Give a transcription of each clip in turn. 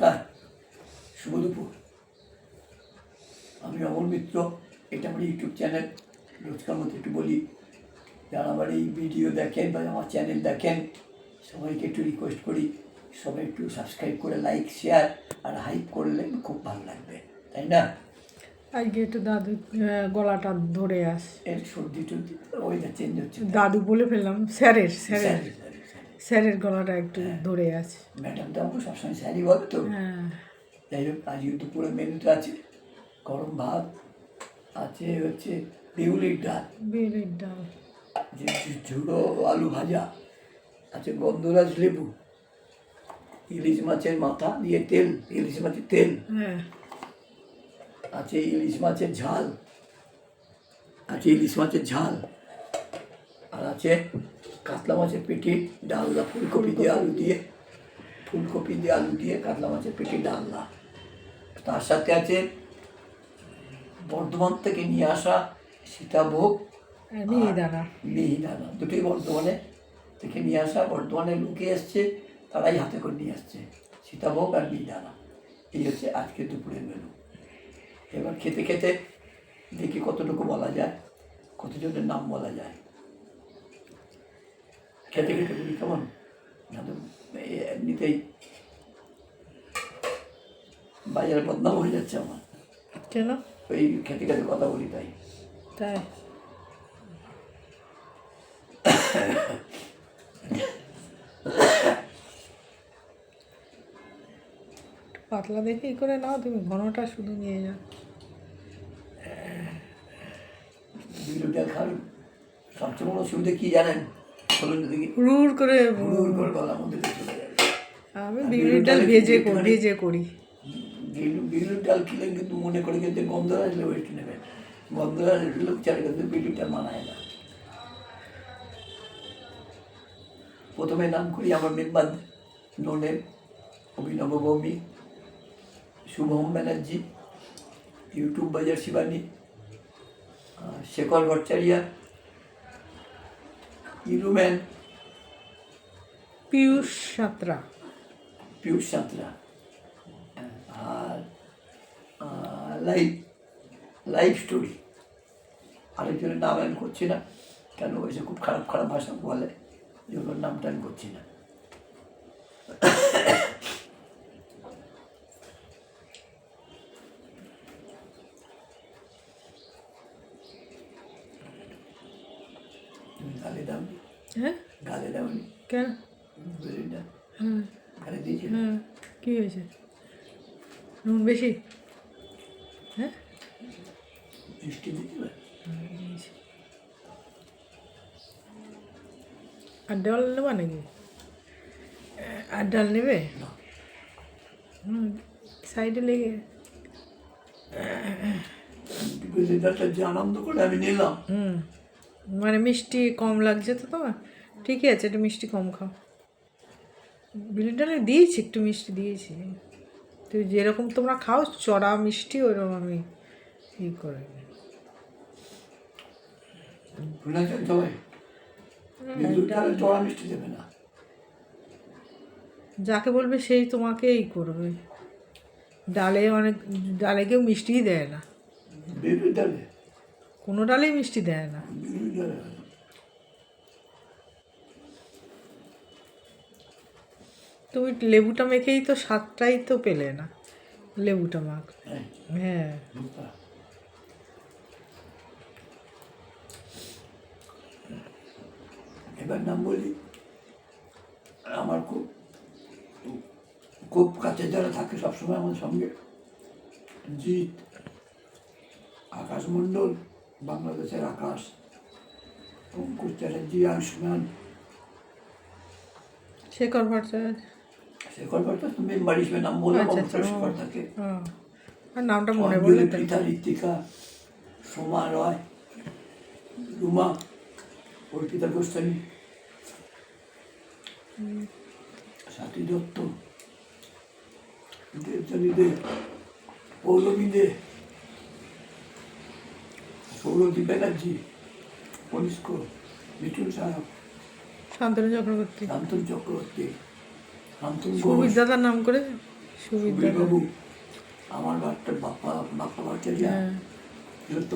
নমস্কার শুভ দুপুর। আমি অমর মিত্র এটা আমার ইউটিউব চ্যানেল। রোজকার মতো একটু বলি যারা আমার এই ভিডিও দেখেন বা আমার চ্যানেল দেখেন সবাইকে একটু রিকোয়েস্ট করি সবাই একটু সাবস্ক্রাইব করে লাইক শেয়ার আর হাইপ করলে খুব ভালো লাগবে তাই না? আজকে একটু দাদু গলাটা ধরে আস। এর সর্দি টর্দি ওয়েদার চেঞ্জ হচ্ছে। দাদু বলে ফেললাম স্যারের স্যারের। স্যারি, স্যারি, স্যারি। স্যারের গলাটা একটু ধরে আছে। ম্যাডাম তো আমাকে সবসময় স্যারি বলে তো। হ্যাঁ। যাই হোক আজকে দুপুরে মেনুতে আছে গরম ভাত আছে হচ্ছে বিউলির ডাল। বেলের ডাল। যে ঝুড়ো আলু ভাজা আছে গন্ধরাজ লেবু ইলিশ মাছের মাথা দিয়ে তেল ইলিশ মাছের তেল। হ্যাঁ। আছে ইলিশ মাছের ঝাল আছে ইলিশ মাছের ঝাল আর আছে কাতলা মাছের পেটি ডালনা ফুলকপি দিয়ে আলু দিয়ে ফুলকপি দিয়ে আলু দিয়ে কাতলা মাছের পেটি ডালনা। তার সাথে আছে বর্ধমান থেকে নিয়ে আসা সীতাভোগ মিহিদানা। মিহিদানা। দুটোই বর্ধমানে থেকে নিয়ে আসা। বর্ধমানে লুকিয়ে এসছে তারাই হাতে করে নিয়ে আসছে সীতাভোগ আর মিহিদানা। এই হচ্ছে আজকে দুপুরের মেনু এবার খেতে খেতে দেখি কতটুকু বলা যায় কতজনের নাম বলা যায়। খেতে খেতে বলি কেমন? এমনিতেই বাজারে বদনাম হয়ে যাচ্ছে আমার। কেন? ওই খেতে খেতে কথা বলি তাই। তাই? পাতলা দেখে ই করে নাও তুমি ঘনটা শুধু নিয়ে যাও। বিলুটা খান সবচেয়ে বড় অসুবিধা কি জানেন? রুর করে হুড়ুর করে গলার মধ্যে চলে যাবে আমি বিউলির ডাল ভেজে করি ভেজে করি। বিলু ডাল খেলে কিন্তু মনে করে কিন্তু একটু নেবেন গন্ধরাজ লোক চারে কিন্তু ডাল মানায় না। প্রথমে নাম করি আমার মেম্বার নোনেম অভিনব ভৌমিক শুভম ব্যানার্জি ইউটিউব বাজার শিবানী শেখর ভট্টাচারিয়া ইরুম্যান পিয়ুষ সাঁতরা পিয়ুষ সাঁতরা আর লাইভ লাইভ স্টোরি আরেকজনের নাম আমি করছি না কেন? ওই যে খুব খারাপ খারাপ ভাষা বলে যেগুলোর নামটা আমি করছি না। গালে দাওনি হ্যাঁ? গালে দাওনি কেন? বুঝলি হ্যাঁ গালে দিয়েছি হ্যাঁ কী হয়েছে? নুন বেশি? হ্যাঁ? মিষ্টি না? আর ডাল নেবা নাকি? আর ডাল নেবে? সাইডে লেগে। আনন্দ করে আমি নিলাম। হুম। মানে মিষ্টি কম লাগছে তো তোমার? ঠিকই আছে একটু মিষ্টি কম খাও। বিলি ডালে দিয়েছি একটু মিষ্টি দিয়েছি। তো যেরকম তোমরা খাও চড়া মিষ্টি ওইরকম আমি ই করে যাকে বলবে সেই তোমাকেই করবে। ডালে অনেক ডালে কেউ মিষ্টিই দেয় না। কোনো ডালেই মিষ্টি দেয় না। তুমি লেবুটা মেখেই তো স্বাদটাই তো পেলে না। লেবুটা মাখ। হ্যাঁ। এবার নাম বলি, আমার খুব খুব কাছে যারা থাকে সবসময় আমার সঙ্গে, জিৎ, আকাশ মণ্ডল, বাংলাদেশের আকাশ। অঙ্কুশ চ্যাটার্জি আয়ুষ্মান শেখর ভট্টাচার্য শেখর ভট্ট তো মেম্বার হিসেবে নাম আচ্ছা, শেখর থাকে আর নামটা মনে বললে অঞ্জলি তো প্রীতা ঋত্বিকা সোমা রয় রুমা অর্পিতা গোস্বামী সাথী দত্ত দেবজানী দে পৌলমী দে সৌরদীপ ব্যানার্জি কনিষ্ক মিঠুন সাহা শান্তনু চক্রবর্তী। শান্তন চক্রবর্তী। শান্তন ঘোষ। দাদার নাম করে সুবিধা বাবু আমার বাচ্চা বাপ্পা বাপ্পা বাচ্চা যা হ্যাঁ। যুদ্ধ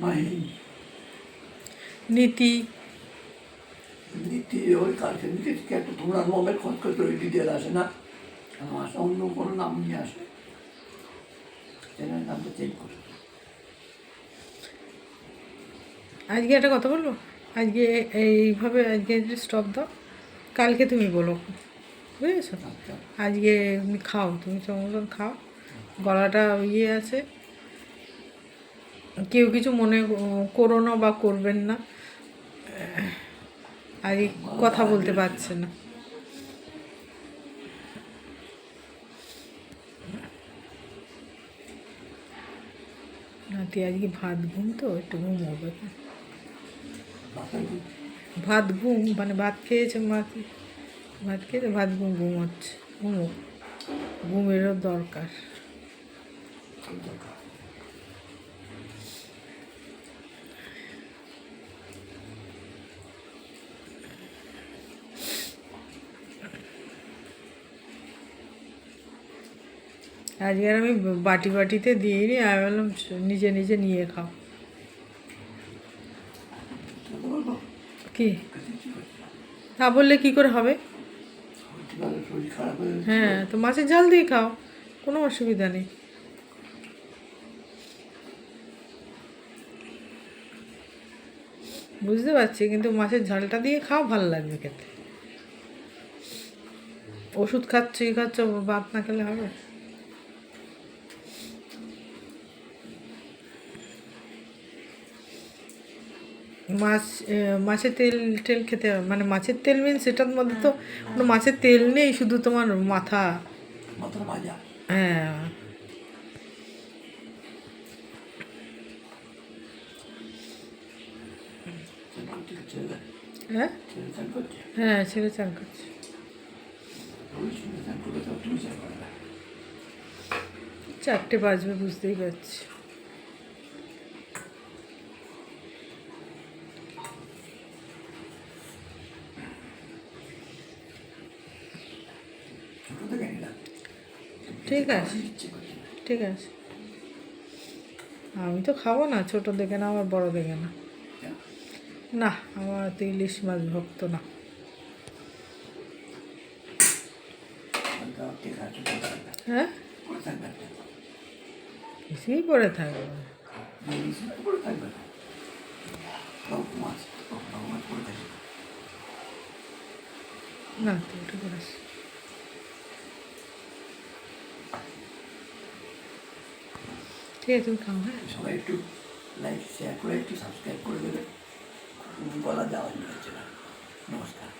মাহিন। নীতি। নীতি ওই নিচে থেকে একটা তোমরা মোবাইল খোঁজ করে ওই ডিটেল আসে না। আমার অন্য কোনো নাম নিয়ে আসে। চ্যানেল নামটা চেঞ্জ করে। আজকে একটা কথা বলব? আজকে এইভাবে আজকে স্টপ দাও, কালকে তুমি বলো। বুঝেছ? আজকে খাও, তুমি সমস্ত খাও। গলাটা ইয়ে আছে। কেউ কিছু মনে করো না বা করবেন না। আজ কথা বলতে পারছে না। আজকে ভাত ঘুম তো? একটু ঘুমোবে ভাত ঘুম মানে ভাত খেয়েছে মা ভাত খেয়েছে, ভাত ঘুম ঘুমোচ্ছে ঘুমো। ঘুমেরও দরকার। আজকে আমি বাটি বাটিতে দিইনি আমি বললাম নিজে নিজে নিয়ে খাও কথা বলব কি? তা বললে কি করে হবে। হ্যাঁ তো মাছের ঝাল দিয়ে খাও, কোনো অসুবিধা নেই। বুঝতে পারছি, কিন্তু মাছের ঝালটা দিয়ে খাও, ভালো লাগবে খেতে। ওষুধ খাচ্ছ ই খাচ্ছ ভাত না খেলে হবে? মাছ মাছের তেল টেল খেতে মানে মাছের তেল মিন সেটার মধ্যে তো কোনো মাছের তেল নেই শুধু তোমার মাথা। হ্যাঁ। হ্যাঁ? হ্যাঁ ছেলে চান করছে। চারটে বাজবে বুঝতেই পারছি ছোটো থেকে নিলাম ঠিক আছে। ঠিক আছে আমি তো খাব না ছোট দেখে না আমার বড় দেখে না না আমার তো ইলিশ মাছ ভক্ত না। হ্যাঁ কিছুই পরে থাকবে না। লবণ মাছ, লবণ মাছ পরে থাকবে। না তো ওটা করে ঠিক আছে তুমি খাও হ্যাঁ? সবাই একটু লাইক শেয়ার করে, একটু সাবস্ক্রাইব করে দেবে। বলা দেওয়া যাচ্ছে না। নমস্কার।